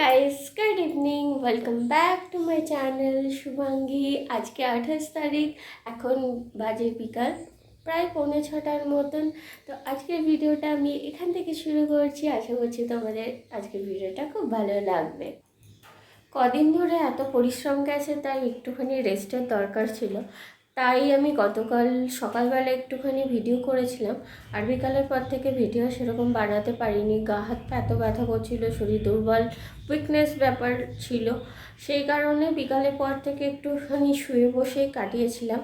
Guys good evening welcome back to my channel Shubhangi আজকে আঠাশ তারিখ, এখন বাজে বিকাল, প্রায় পৌনে ছটার মতন। তো আজকের ভিডিওটা আমি এখান থেকে শুরু করছি। আশা করছি তোমাদের আজকের ভিডিওটা খুব ভালো লাগবে। কদিন ধরে এত পরিশ্রম গেছে, তাই একটুখানি রেস্টের দরকার ছিল। তাই আমি গতকাল সকালবেলা একটুখানি ভিডিও করেছিলাম। আর বিকালের পর থেকে ভিডিও সেরকম বানাতে পারিনি। গা হাত এত ব্যথা করছিল, শরীর দুর্বল উইকনেস ব্যাপার ছিল। সেই কারণে বিকালের পর থেকে একটুখানি শুয়ে বসে কাটিয়েছিলাম।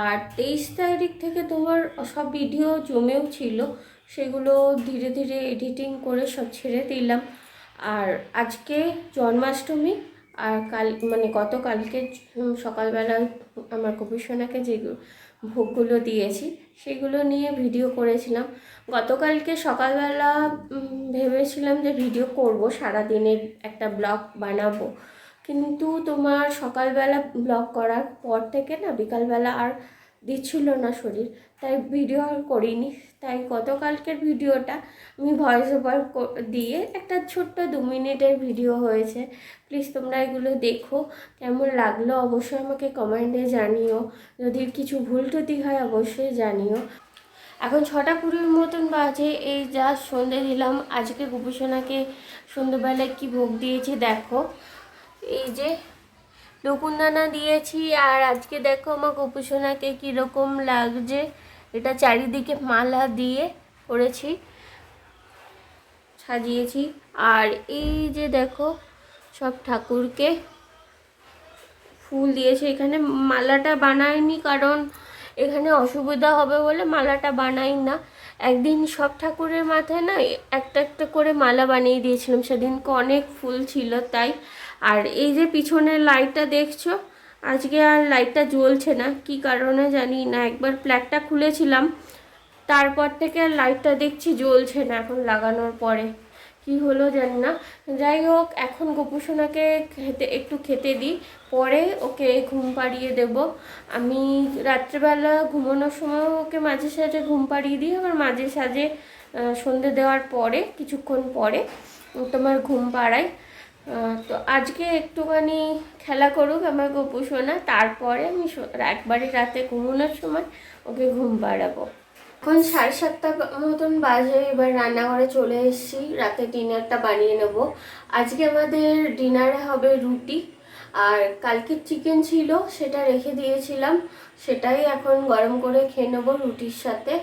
আর তেইশ তারিখ থেকে তোমার সব ভিডিও জমেও ছিল। সেগুলো ধীরে ধীরে এডিটিং করে সব ছেড়ে দিলাম। আর আজকে জন্মাষ্টমী আর কাল মানে গতকালকে সকালবেলা আমার কপিসোনাকে যে ভোগগুলো দিয়েছি, সেগুলো নিয়ে ভিডিও করেছিলাম। গতকালকে সকালবেলা ভেবেছিলাম যে ভিডিও করব সারা দিনের একটা ব্লগ বানাবো। কিন্তু তোমার সকালবেলা ব্লগ করার পর থেকে না, বিকালবেলা আর দিচ্ছিল না শরীর, তাই ভিডিও আর করিনি। তাই গতকালকের ভিডিওটা আমি ভয়েস ওভার দিয়ে একটা ছোট্ট দু মিনিটের ভিডিও হয়েছে। প্লিজ তোমরা এগুলো দেখো, কেমন লাগল অবশ্যই আমাকে কমেন্টে জানিও। যদি কিছু ভুল ত্রুটি হয় অবশ্যই জানিও। এখন ছটা কুড়ির মতন বাজে, এই যা সন্ধে দিলাম। আজকে গোপীসোনাকে সন্ধ্যেবেলায় কি ভোগ দিয়েছি দেখো। এই যে নকুনদানা দিয়েছি, আর আজকে দেখো আমার গোপীসোনাকে কীরকম লাগছে। এটা চারিদিকে মালা দিয়ে করেছি, সাজিয়েছি। আর এই যে দেখো, সব ঠাকুরকে ফুল দিয়েছে। এখানে মালাটা বানাইনি, কারণ এখানে অসুবিধা হবে বলে মালাটা বানাই না। একদিন সব ঠাকুরের মাথায় না একটা একটা করে মালা বানিয়ে দিয়েছিলাম। সেদিনকে অনেক ফুল ছিল, তাই আর এই যে পিছনের লাইটটা দেখছ, আজকে আর লাইটটা জ্বলছে না, কি কারণে জানি না, একবার প্ল্যাগটা খুলেছিলাম, তারপর থেকে আর লাইটটা দেখছি জ্বলছে না এখন লাগানোর পরে, কি হলো জানি না। যাই হোক, এখন গোপুসোনাকে খেতে, একটু খেতে দিই, পরে ওকে ঘুম পাড়িয়ে দেব। আমি রাত্রেবেলা ঘুমানোর সময় ওকে মাঝে সাঝে ঘুম পাড়িয়ে দিই, আবার মাঝে সাঝে সন্ধে দেওয়ার পরে, কিছুক্ষণ পরে তোমার ঘুম পাড়াই তো আজকে একটুখানি খেলা করুক আমার গোপুসোনা তারপরে আমি একবারে রাতে ঘুমানোর সময় ওকে ঘুম পাড়াবো এখন সাড়ে সাতটা মতন বাজে, এবার রান্নাঘরে চলে এসেছি, রাতে ডিনারটা বানিয়ে নেব। আজকে আমাদের ডিনারে হবে রুটি, আর কালকে চিকেন ছিল, সেটা রেখে দিয়েছিলাম, সেটাই এখন গরম করে খেয়ে নেব রুটির সাথে।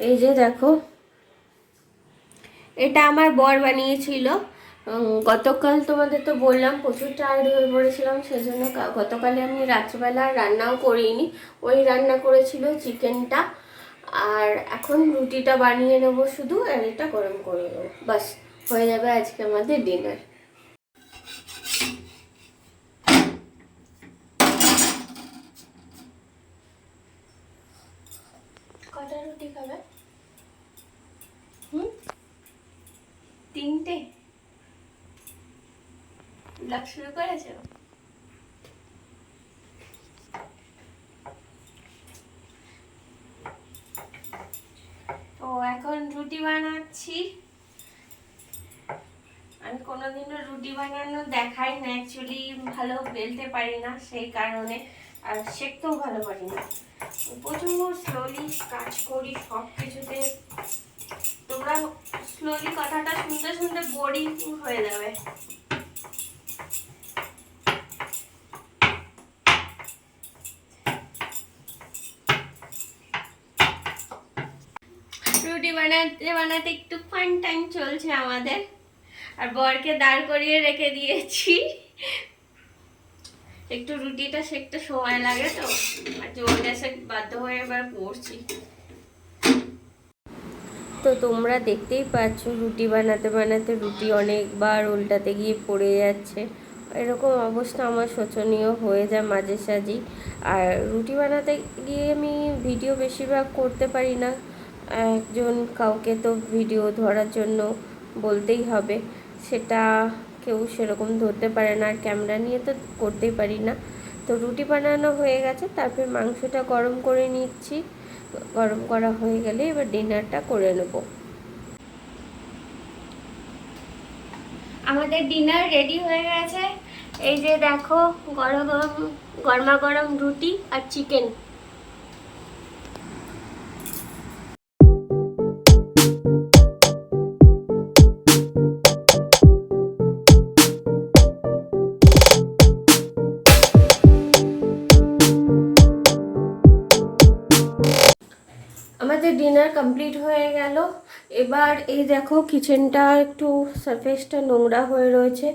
এই যে দেখো, এটা আমার বর বানিয়েছিল। গতকাল তোমাদের তো বললাম প্রচুর টায়ার্ড হয়ে পড়েছিলাম সেজন্য গতকালে আমি রাত্রেবেলা রান্নাও করিনি। ওই রান্না করেছিল চিকেনটা আর এখন রুটিটা বানিয়ে নেব শুধু আর এটা গরম করে নেব। বাস হয়ে যাবে আজকে আমাদের ডিনার কটা রুটি খাবে? হুম? তিনটে। ব্লগ শুরু করেছ? তো এখন রুটি বানাচ্ছি। আমি কোনোদিনও রুটি বানানো দেখাই না অ্যাকচুয়ালি ভালো বেলতে পারি না, সেই কারণে, আর শেখতেও ভালো পারি না। প্রচুর স্লোলি কাজ করি সব কিছুতে তোমরা স্লোলি কথাটা শুনতে শুনতে বোরিং হয়ে যাবে। রুটি বানাতে বানাতে একটু ফান টাইম চলছে আমাদের। আর বরকে দাঁড় করিয়ে রেখে দিয়েছি। একটু রুটিটা সেকতে সময় লাগে তো, আর জোর গ্যাসে বাধ্য হয়ে এবার পড়ছি তো তোমরা দেখতেই পাচ্ছ, রুটি বানাতে বানাতে রুটি অনেকবার উল্টাতে গিয়ে পড়ে যাচ্ছে। এরকম অবস্থা আমার শোচনীয় হয়ে যায় মাঝে সাঝেই। আর রুটি বানাতে গিয়ে আমি ভিডিও বেশিরভাগ করতে পারি না। একজন কাউকে তো ভিডিও ধরার জন্য বলতেই হবে। সেটা কেউ সেরকম ধরতে পারে না, আর ক্যামেরা নিয়ে তো করতেই পারি না। তো রুটি বানানো হয়ে গেছে, তারপর মাংসটা গরম করে নিচ্ছি। গরম করা হয়ে গেলে এবার ডিনারটা করে নেব। আমাদের ডিনার রেডি হয়ে গেছে। এই যে দেখো গরম গরম গরমা গরম রুটি আর চিকেন। ডিনার কমপ্লিট হয়ে গেল। এবার এই দেখো কিচেনটা একটু সারফেসটা নোংরা হয়ে রয়েছে।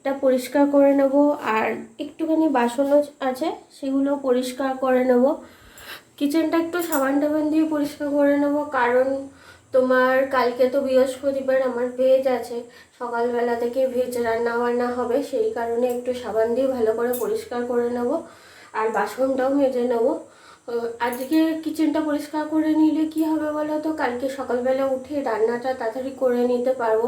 এটা পরিষ্কার করে নেব। আর একটুখানি বাসনও আছে, সেগুলো পরিষ্কার করে নেব। কিচেনটা একটু সাবান টাবান দিয়ে পরিষ্কার করে নেব, কারণ তোমার কালকে তো বৃহস্পতিবার আমার ভেজ আছে। সকালবেলা থেকে ভেজ রান্না বান্না হবে, সেই কারণে একটু সাবান দিয়ে ভালো করে পরিষ্কার করে নেব। আর বাসনটাও মেজে নেব। আজকে কিচেনটা পরিষ্কার করে নিলে কি হবে বলো তো? কালকে সকালবেলা উঠে রান্নাটা তাড়াতাড়ি করে নিতে পারব।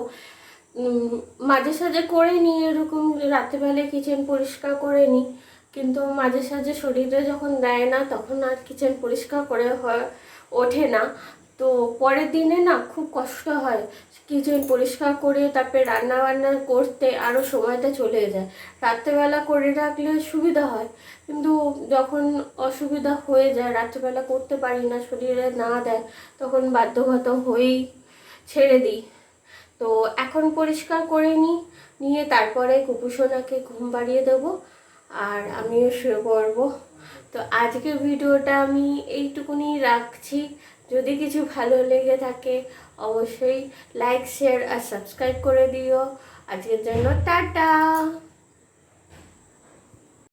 মাঝে সাঝে করে নিই এরকম রাত্রেবেলায় কিচেন পরিষ্কার করে নিই। কিন্তু মাঝে সাঝে শরীরে যখন দেয় না, তখন আর কিচেন পরিষ্কার করে হয়, ওঠে না। তো পরের দিনে না খুব কষ্ট হয়। কিচেন পরিষ্কার করে তারপরে রান্না বান্না করতে আরও সময়টা চলে যায়। রাত্রেবেলা করে রাখলে সুবিধা হয়। কিন্তু যখন অসুবিধা হয়ে যায়, রাত্রেবেলা করতে পারি না, শরীরে না দেয়, তখন বাধ্যগত হয়েই ছেড়ে দিই। তো এখন পরিষ্কার করে নিই, নিয়ে তারপরে কুকুসোনাকে ঘুম পাড়িয়ে দেবো আর আমিও শুয়ে পড়ব। তো আজকের ভিডিওটা আমি এইটুকুনি রাখছি। যদি কিছু ভালো লেগে থাকে, অবশ্যই লাইক শেয়ার আর সাবস্ক্রাইব করে দিও। আজকের জন্য টাটা!